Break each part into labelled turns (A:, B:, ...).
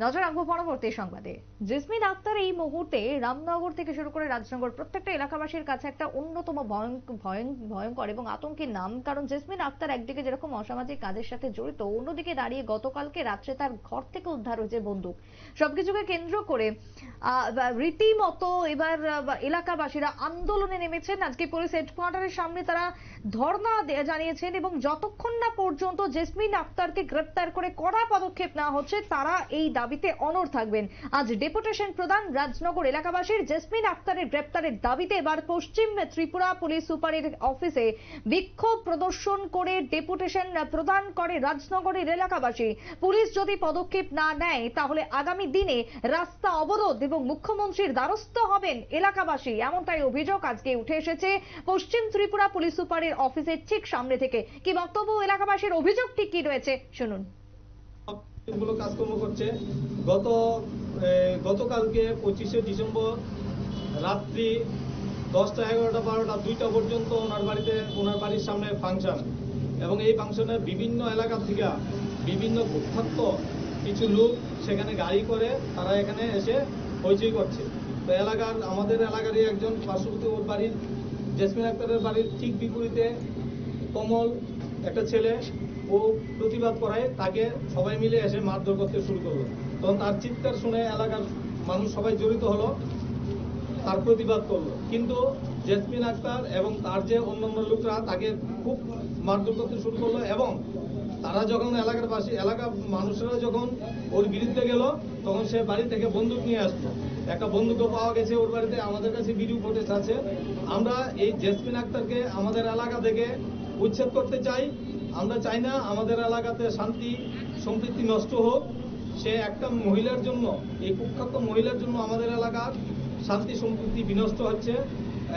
A: নজর রাখব পরবর্তী সংবাদে। জেসমিন আক্তার এই মুহূর্তে রামনগর থেকে শুরু করে রাজনগর, প্রত্যেকটা এলাকাবাসীর কাছে একটা অন্যতম ভয়ঙ্ক- ভয়ঙ্ক- ভয়ঙ্কর এবং আতঙ্কের নাম। কারণ জেসমিন আক্তার একদিকে যেরকম অসামাজিক কাজের সাথে জড়িত, অন্যদিকে দাঁড়িয়ে গতকালকে রাত্রে তার ঘর থেকে উদ্ধার হয়েছে বন্দুক। সবকিছুকে কেন্দ্র করে রীতিমতো এবার এলাকাবাসীরা আন্দোলনে নেমেছেন। আজকে পুলিশ হেডকোয়ার্টারের সামনে তারা ধর্ণা দে- জানিয়েছেন এবং যতক্ষণ না পর্যন্ত জেসমিন আক্তারকে গ্রেপ্তার করে কড়া পদক্ষেপ নেওয়া হচ্ছে, তারা এই দাবিতে অনড় থাকবেন। আজ ডেপুটেশন প্রদান রাজনগর এলাকাবাসীর জেসমিন আক্তারের গ্রেপ্তারের দাবিতে এবার পশ্চিম ত্রিপুরা পুলিশ সুপারের অফিসে বিক্ষোভ প্রদর্শন করে ডেপুটেশন প্রদান করে রাজনগরের এলাকাবাসী। পুলিশ যদি পদক্ষেপ না নেয়, তাহলে আগামী দিনে রাস্তা অবরোধ এবং মুখ্যমন্ত্রীর দ্বারস্থ হবেন এলাকাবাসী, এমনটাই অভিযোগ আজকে উঠে এসেছে পশ্চিম ত্রিপুরা পুলিশ সুপারের অফিসের ঠিক সামনে থেকে। কি বক্তব্য, এলাকাবাসীর অভিযোগ ঠিক কি রয়েছে? শুনুন।
B: গুলো কাজকর্ম করছে। গত গতকালকে পঁচিশে ডিসেম্বর রাত্রি দশটা, এগারোটা, বারোটা, দুইটা পর্যন্ত ওনার বাড়িতে, ওনার বাড়ির সামনে ফাংশন। এবং এই ফাংশনে বিভিন্ন এলাকা থেকে বিভিন্ন কুখ্যাত কিছু লোক সেখানে গাড়ি করে তারা এখানে এসে হইচই করছে। তো এলাকার, আমাদের এলাকারই একজন পার্শ্ববর্তী ওর বাড়ির, জেসমিন আক্তারের বাড়ির ঠিক বিপরীতে কমল, একটা ছেলে ও প্রতিবাদ করায় তাকে সবাই মিলে এসে মারধর করতে শুরু করল। তখন তার চিৎকার শুনে এলাকার মানুষ সবাই জড়িত হলো, তার প্রতিবাদ করল। কিন্তু জেসমিন আক্তার এবং তার যে অন্যান্য লোকরা, তাকে খুব মারধর করতে শুরু করল এবং তারা যখন এলাকার বাসী এলাকার মানুষেরা যখন ওর বিরুদ্ধে গেল, তখন সে বাড়ি থেকে বন্দুক নিয়ে আসতো একটা বন্দুকও পাওয়া গেছে ওর বাড়িতে, আমাদের কাছে ভিডিও ফুটেজ আছে। আমরা এই জেসমিন আক্তারকে আমাদের এলাকা থেকে উচ্ছেদ করতে চাই। আমরা চাই না আমাদের এলাকাতে শান্তি, সম্প্রীতি নষ্ট হোক। সে একটা মহিলার জন্য, এই কুখ্যাত মহিলার জন্য আমাদের এলাকার শান্তি, সম্প্রীতি বিনষ্ট হচ্ছে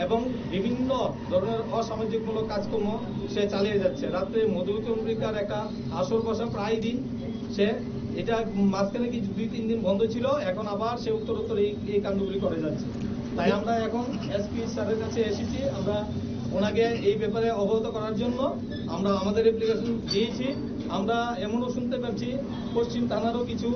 B: এবং বিভিন্ন ধরনের অসামাজিকমূলক কাজকর্ম সে চালিয়ে যাচ্ছে। রাত্রে মধুচন্দ্রিকার একটা আসর বসা প্রায় দিন। সে এটা মাঝখানে কি দুই, তিন দিন বন্ধ ছিল, এখন আবার সে উত্তরোত্তর এই এই কাণ্ডগুলি করে যাচ্ছে। তাই আমরা এখন এসপি স্যারের কাছে এসেছি। আমরা ওনাকে এই ব্যাপারে অবগত করার জন্য আমরা আমাদের অ্যাপ্লিকেশন দিয়েছি। আমরা এমনও শুনতে পাচ্ছি, পশ্চিম থানারও কিছু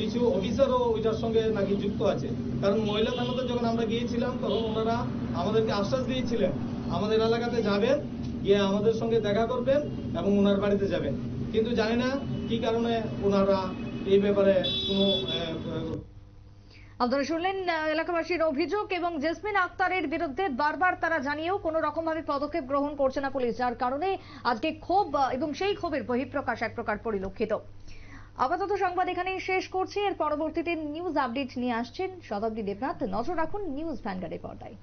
B: কিছু অফিসারও ওইটার সঙ্গে নাকি যুক্ত আছে। কারণ মহিলা থানাতে যখন আমরা গিয়েছিলাম, তখন ওনারা আমাদেরকে আশ্বাস দিয়েছিলেন, আমাদের এলাকাতে যাবেন, গিয়ে আমাদের সঙ্গে দেখা করবেন এবং ওনার বাড়িতে যাবেন। কিন্তু জানি না কি কারণে ওনারা এই ব্যাপারে কোনো
A: আপনারা শুনলেন এলাকাবাসীর অভিযোগ এবং জেসমিন আক্তারের বিরুদ্ধে বারবার তারা জানিয়েও কোনো রকম ভাবে পদক্ষেপ গ্রহণ করছে না পুলিশ, যার কারণে আজকে ক্ষোভ এবং সেই ক্ষোভের বহিঃপ্রকাশ এক প্রকার পরিলক্ষিত। আপাতত সংবাদ এখানেই শেষ করছি। এর পরবর্তীতে নিউজ আপডেট নিয়ে আসছেন শতাব্দী দেবনাথ। নজর রাখুন নিউজ ভ্যানগার্ডের পর্দায়।